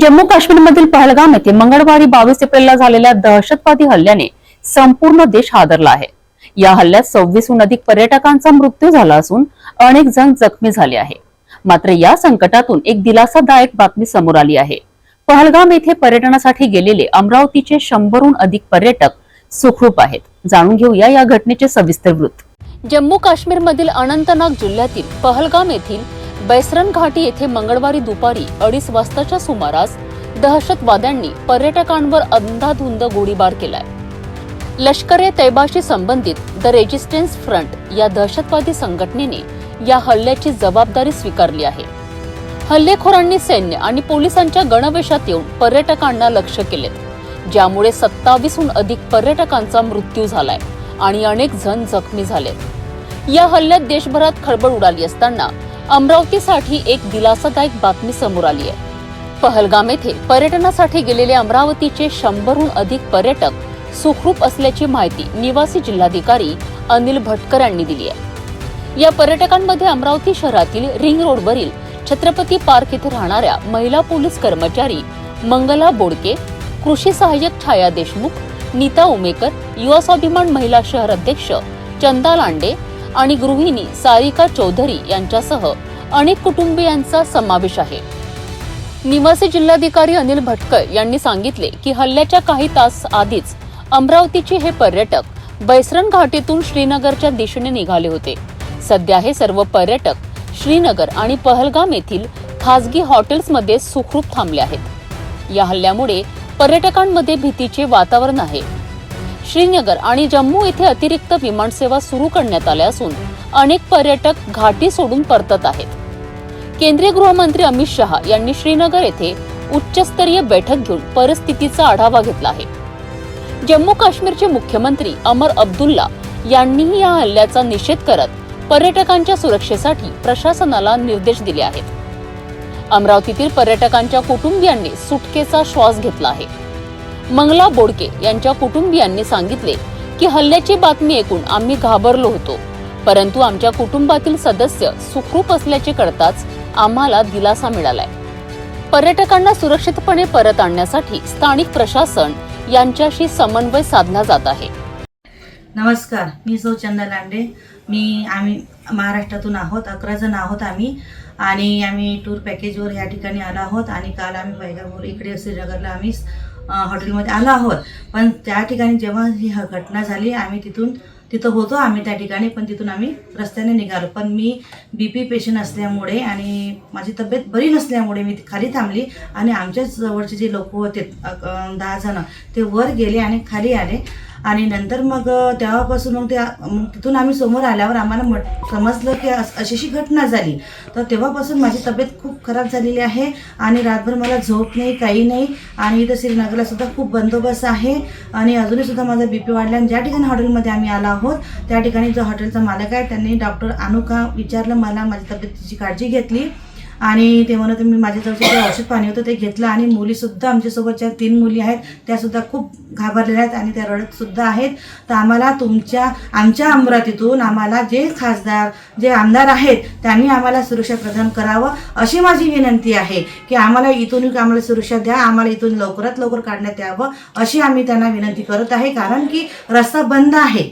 जम्मू काश्मीरमधील पहलगाम येथे मंगळवारी बावीस एप्रिलला झालेल्या दहशतवादी हल्ल्याने संपूर्ण देश हादरला आहे. या हल्ल्यात सव्वीसहून अधिक पर्यटकांचा मृत्यू झाला असून अनेक जण जखमी झाले आहे. मात्र या संकटातून एक दिलासादायक बातमी समोर आली आहे. पहलगाम येथे पर्यटनासाठी गेलेले अमरावतीचे शंभरहून अधिक पर्यटक सुखरूप आहेत. जाणून घेऊया या घटनेचे सविस्तर वृत्त. जम्मू काश्मीरमधील अनंतनाग जिल्ह्यातील पहलगाम येथील बैसरन घाटी येथे मंगळवारी दुपारी अडीच वाजताच्या सुमारास दहशतवाद्यांनी पर्यटकांवर अंधाधुंद गोळीबार केलाय. लष्कर ए तैबाशी संबंधित द रेजिस्टन्स फ्रंट या दहशतवादी संघटनेने या हल्ल्याची जबाबदारी स्वीकारली आहे. हल्लेखोरांनी सैन्य आणि पोलिसांच्या गणवेशात येऊन पर्यटकांना लक्ष्य केले ज्यामुळे सत्तावीसहून अधिक पर्यटकांचा मृत्यू झालाय आणि अनेक जण जखमी झालेत. या हल्ल्यात देशभरात खळबळ उडाली असताना अमरावतीसाठी एक दिलासादायक बातमी समोर आली आहे. पहलगाम येथे पर्यटनासाठी गेलेले अमरावतीचे शंभरहून अधिक पर्यटक सुखरूप असल्याची माहिती निवासी जिल्हाधिकारी अनिल भटकर यांनी दिली आहे. या पर्यटकांमध्ये अमरावती शहरातील रिंग रोडवरील छत्रपती पार्क येथे राहणाऱ्या महिला पोलीस कर्मचारी मंगला बोडके कृषी सहाय्यक छाया देशमुख नीता उमेकर युवा स्वाभिमान महिला शहर अध्यक्ष चंदा लांडे आणि गृहिणी सारिका चौधरी यांच्यासह अनेक कुटुंबियांचा समावेश आहे. निवासी जिल्हाधिकारी अनिल भटकर यांनी सांगितले की हल्ल्याच्या काही तास आधीच अमरावतीचे हे पर्यटक बैसरण घाटीतून श्रीनगरच्या दिशेने निघाले होते. सध्या हे सर्व पर्यटक श्रीनगर आणि पहलगाम येथील खासगी हॉटेल्समध्ये सुखरूप थांबले आहेत. या हल्ल्यामुळे पर्यटकांमध्ये भीतीचे वातावरण आहे. श्रीनगर आणि जम्मू येथे अतिरिक्त विमानसेवा सुरू करण्यात आल्या असून अनेक पर्यटक घाटी सोडून परतत आहेत. केंद्रीय गृहमंत्री अमित शहा यांनी श्रीनगर येथे उच्चस्तरीय बैठक घेऊन परिस्थितीचा आढावा घेतला आहे. जम्मू काश्मीरचे मुख्यमंत्री अमर अब्दुल्ला यांनीही या हल्ल्याचा निषेध करत पर्यटकांच्या सुरक्षेसाठी प्रशासनाला निर्देश दिले आहेत. अमरावतीतील पर्यटकांच्या कुटुंबियांनी सुटकेचा श्वास घेतला आहे. मंगला बोडके यांच्या कुटुंबियांनी सांगितले की हल्ल्याची बातमी ऐकून आम्ही घाबरलो होतो. परंतु आमच्या कुटुंबातील सदस्य सुखरूप असल्याचे कळताच आम्हाला दिलासा मिळालाय. पर्यटकांना सुरक्षितपणे परत आणण्यासाठी स्थानिक प्रशासन यांच्याशी समन्वय साधला जात आहे. नमस्कार मी सौ चंदा लांडे. मी आम्ही महाराष्ट्रातून आहोत अकरा जण आहोत आम्ही. आणि आम्ही टूर पॅकेजवर या ठिकाणी आलो आहोत. आणि काल आम्ही पैगापूर इकडे श्रीनगरला आम्ही हॉटेलमध्ये आलो आहोत. पण त्या ठिकाणी जेव्हा ही घटना झाली आम्ही तिथून तिथं होतो आम्ही त्या ठिकाणी पण तिथून आम्ही रस्त्याने निघालो. पण मी बी पी पेशंट असल्यामुळे आणि माझी तब्येत बरी नसल्यामुळे मी खाली थांबली आणि आमच्याच जवळचे जे लोक होते दहा जणं ते वर गेले आणि खाली आले. आणि नंतर मग तेव्हापासून मग त्या मग तिथून आम्ही समोर आल्यावर आम्हाला मट समजलं की अशीशी अशी अशी घटना झाली. तर तेव्हापासून माझी तब्येत खूप खराब झालेली आहे आणि रातभर मला झोप नाही काही नाही आणि इथं श्रीनगरला सुद्धा खूप बंदोबस्त आहे आणि अजूनही सुद्धा माझा बी पी वाढला आणि ज्या ठिकाणी हॉटेलमध्ये आम्ही आलो आहोत त्या ठिकाणी जो हॉटेलचा मालक आहे त्यांनी डॉक्टर अनुका विचारलं मला माझ्या तब्येतीची काळजी घेतली. आणि ते म्हणत मी माझ्याजवळचं जे औषध पाणी होतं ते घेतलं आणि मुलीसुद्धा आमच्यासोबतच्या तीन मुली आहेत त्यासुद्धा खूप घाबरलेल्या आहेत आणि त्या रडत सुद्धा आहेत. तर आम्हाला तुमच्या आमच्या अमरावतीतून आम्हाला जे खासदार जे आमदार आहेत त्यांनी आम्हाला सुरक्षा प्रदान करावं अशी माझी विनंती आहे की आम्हाला इथून आम्हाला सुरक्षा द्या आम्हाला इथून लवकरात लवकर काढण्यात यावं अशी आम्ही त्यांना विनंती करत आहे. कारण की रस्ता बंद आहे.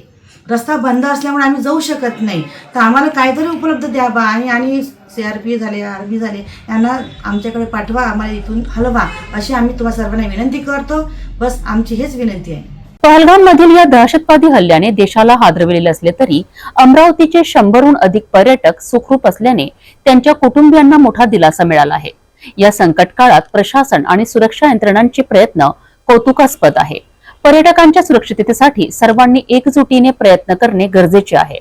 रस्ता बंद असल्यामुळे आम्ही जाऊ शकत नाही. तर आम्हाला काहीतरी उपलब्ध द्यावा आणि आणि सी आर पी झाले आर्मी झाले यांना आमच्याकडे पाठवा आम्हाला इथून हलवा अशी आम्ही तुम्हा सर्वांना विनंती करतो. बस आमची हेच विनंती आहे. पहलगाम मधील या दहशतवादी हल्ल्याने देशाला हादरविलेले असले तरी अमरावतीचे शंभरहून अधिक पर्यटक सुखरूप असल्याने त्यांच्या कुटुंबियांना मोठा दिलासा मिळाला आहे. या संकट काळात प्रशासन आणि सुरक्षा यंत्रणांचे प्रयत्न कौतुकास्पद आहे. पर्यटकांच्या सुरक्षिततेसाठी सर्वांनी एकजुटीने प्रयत्न करणे गरजेचे आहे.